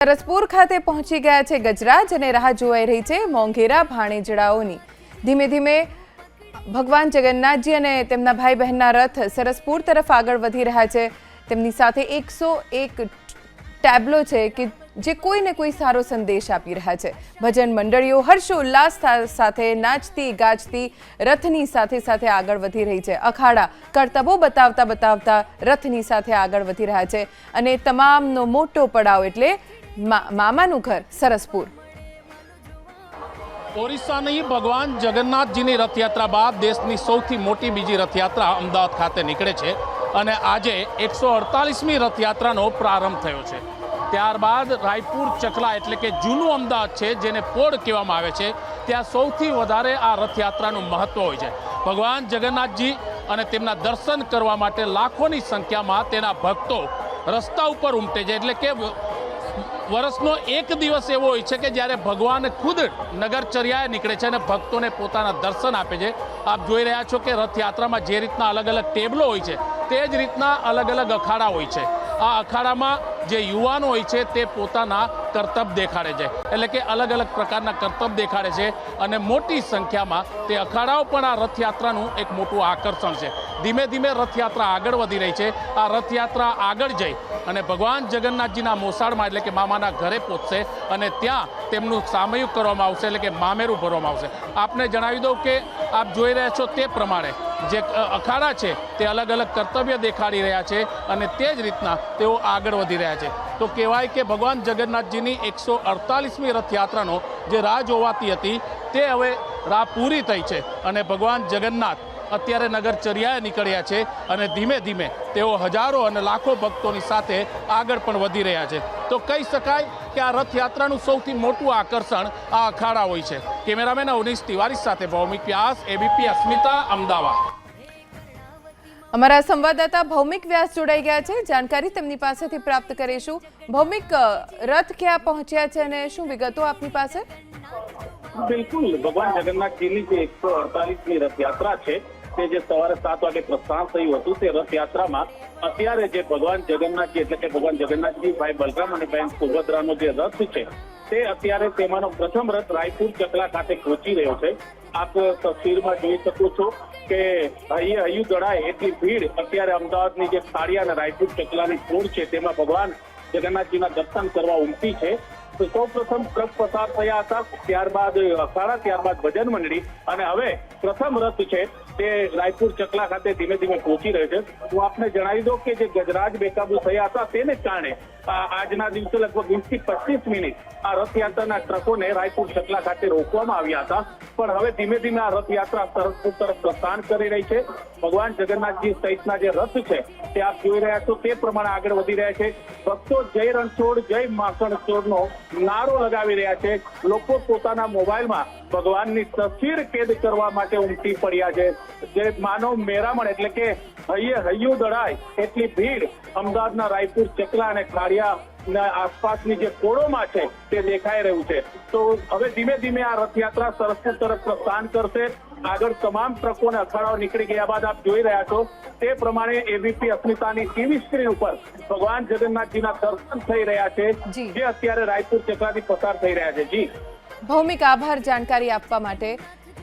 સરસપુર ખાતે પહોંચી ગયા છે ગજરાજ અને રાહ જોવાઈ રહી છે મોંઘેરા ભાણેજડાઓની. ધીમે ધીમે ભગવાન જગન્નાથજી અને તેમના ભાઈ બહેનના રથ સરસપુર તરફ આગળ વધી રહ્યા છે. તેમની સાથે એકસો એક ટેબ્લો છે કે જે કોઈને કોઈ સારો સંદેશ આપી રહ્યા છે. ભજન મંડળીઓ હર્ષોલ્લાસ સાથે નાચતી, ગાજતી, રથની સાથે સાથે આગળ વધી રહી છે. અખાડા કરતબો બતાવતા બતાવતા રથની સાથે આગળ વધી રહ્યા છે. અને તમામનો મોટો પડાવ એટલે મામાનું ઘર, સરસપુર. ઓરિસ્સાની ભગવાન જગન્નાથજીની રથયાત્રા બાદ દેશની સૌથી મોટી બીજી રથયાત્રા અમદાવાદ ખાતે નીકળે છે અને આજે એકસો અડતાલીસમી રથયાત્રાનો પ્રારંભ થયો છે. ત્યારબાદ રાયપુર ચકલા એટલે કે જૂનું અમદાવાદ છે, જેને પોળ કહેવામાં આવે છે, ત્યાં સૌથી વધારે આ રથયાત્રાનું મહત્ત્વ હોય છે. ભગવાન જગન્નાથજી અને તેમના દર્શન કરવા માટે લાખોની સંખ્યામાં તેના ભક્તો રસ્તા ઉપર ઉમટે છે, એટલે કે વર્ષનો એક દિવસ એવો હોય છે કે જ્યારે ભગવાન ખુદ નગરચર્યાએ નીકળે છે અને ભક્તોને પોતાના દર્શન આપે છે. આપ જોઈ રહ્યા છો કે રથયાત્રામાં જે રીતના અલગ અલગ ટેબલો હોય છે, તે જ રીતના અલગ અલગ અખાડા હોય છે. આ અખાડામાં જે યુવાનો હોય છે, તે પોતાના કરતબ દેખાડે છે. એટલે કે અલગ અલગ પ્રકારના કરતબ દેખાડે છે અને મોટી સંખ્યામાં તે અખાડાઓ પણ આ રથયાત્રાનું એક મોટું આકર્ષણ છે. ધીમે ધીમે રથયાત્રા આગળ વધી રહી છે. આ રથયાત્રા આગળ જઈ અને ભગવાન જગન્નાથજીના મોસાળમાં એટલે કે મામાના ઘરે પહોંચશે અને ત્યાં તેમનું સામયિક કરવામાં આવશે, એટલે કે મામેરું ભરવામાં આવશે. આપને જણાવી દઉં કે આપ જોઈ રહ્યા છો તે પ્રમાણે જે અખાડા છે તે અલગ અલગ કર્તવ્ય દેખાડી રહ્યા છે અને તે જ રીતના તેઓ આગળ વધી રહ્યા છે. તો કહેવાય કે ભગવાન જગન્નાથજીની એકસો અડતાલીસમી રથયાત્રાનો જે રાહ જોવાતી હતી તે હવે રાહ પૂરી થઈ છે અને ભગવાન જગન્નાથ અત્યારે નગરચર્યાએ નીકળ્યા છે અને ધીમે ધીમે તેઓ હજારો અને લાખો ભક્તોની સાથે આગળ પણ વધી રહ્યા છે. તો કહી શકાય કે આ રથયાત્રાનું સૌથી મોટું આકર્ષણ આ અખાડા હોય છે. કેમેરામેન અવનીશ તિવારી સાથે ભૌમિક વ્યાસ એબીપી અસ્મિતા અમદાવાદ. અમારા સંવાદદાતા ભૌમિક વ્યાસ જોડાઈ ગયા છે. જાણકારી તેમની પાસેથી પ્રાપ્ત કરીશું. ભૌમિક રથ ક્યાં પહોંચ્યા છે અને શું વિગતો આપની પાસે? બિલકુલ. ભગવાન જગન્નાથજીની જે એકસો અડતાલીસમી રથયાત્રા છે તે જે સવારે સાત વાગે પ્રસ્થાન થયું હતું તે રથયાત્રામાં અત્યારે જે ભગવાન જગન્નાથજી એટલે કે ભગવાન જગન્નાથજી ભાઈ બલરામ અને બહેન સુભદ્રાનો જે રથ છે, તે અત્યારે તેમાંનો પ્રથમ રથ રાયપુર ચકલા ખાતે પહોંચી રહ્યો છે. આપ તસવીરમાં જોઈ શકો છો કે હૈયે હૈયું દળાય એટલી ભીડ, અત્યારે અમદાવાદની જે સાડિયા અને રાયપુર ચકલાની પૂર છે, તેમાં ભગવાન જગન્નાથજીના દર્શન કરવા ઉમટી છે. તો સૌ પ્રથમ ટ્રક પસાર થયા હતા, ત્યારબાદ અખાડા ત્યારબાદ ભજન મંડળી અને હવે પ્રથમ રથ છે તે રાયપુર ચકલા ખાતે ધીમે ધીમે પહોંચી રહ્યો છે. હું આપને જણાવી દઉં કે જે ગજરાજ બેકાબુ થયા હતા, તેને કારણે આજના દિવસે લગભગ વીસથી પચીસ મિનિટ આ રથયાત્રાના ટ્રકોને રાયપુર ચકલા ખાતે રોકવામાં આવ્યા હતા. પણ હવે ધીમે ધીમે આ રથયાત્રા સરસપુર તરફ પ્રસ્થાન કરી રહી છે. ભગવાન જગન્નાથજી સહિતના જે રથ છે, તે આપ જોઈ રહ્યા છો, તે પ્રમાણે આગળ વધી રહ્યા છે. ભક્તો જય રણછોડ, જય માખણછોડનો નારો લગાવી રહ્યા છે. લોકો પોતાના મોબાઈલમાં ભગવાનની તસવીર કેદ કરવા માટે ઉમટી પડ્યા છે. જે માનવ મેરામણ એટલે કે હૈયે હૈયું દળાય એટલી ભીડ અમદાવાદના રાયપુર ચકલા અને ખાડિયા આસપાસની જે કોળોમાં છે તે દેખાઈ રહ્યું છે. તો હવે ધીમે ધીમે આ રથયાત્રા સરસપુર તરફ પ્રસ્થાન કરશે. આગળ તમામ ટ્રકોને અખાડાઓ નીકળી ગયા બાદ આપ જોઈ રહ્યા છો. તે પ્રમાણે એબીપી અસ્મિતાની ટીવી સ્ક્રીન ઉપર ભગવાન જગન્નાથજીના દર્શન થઈ રહ્યા છે જે અત્યારે રાયપુર ચકલાથી પસાર થઈ રહ્યા છે. જી. ભૌમિક આભાર જાણકારી આપવા માટે.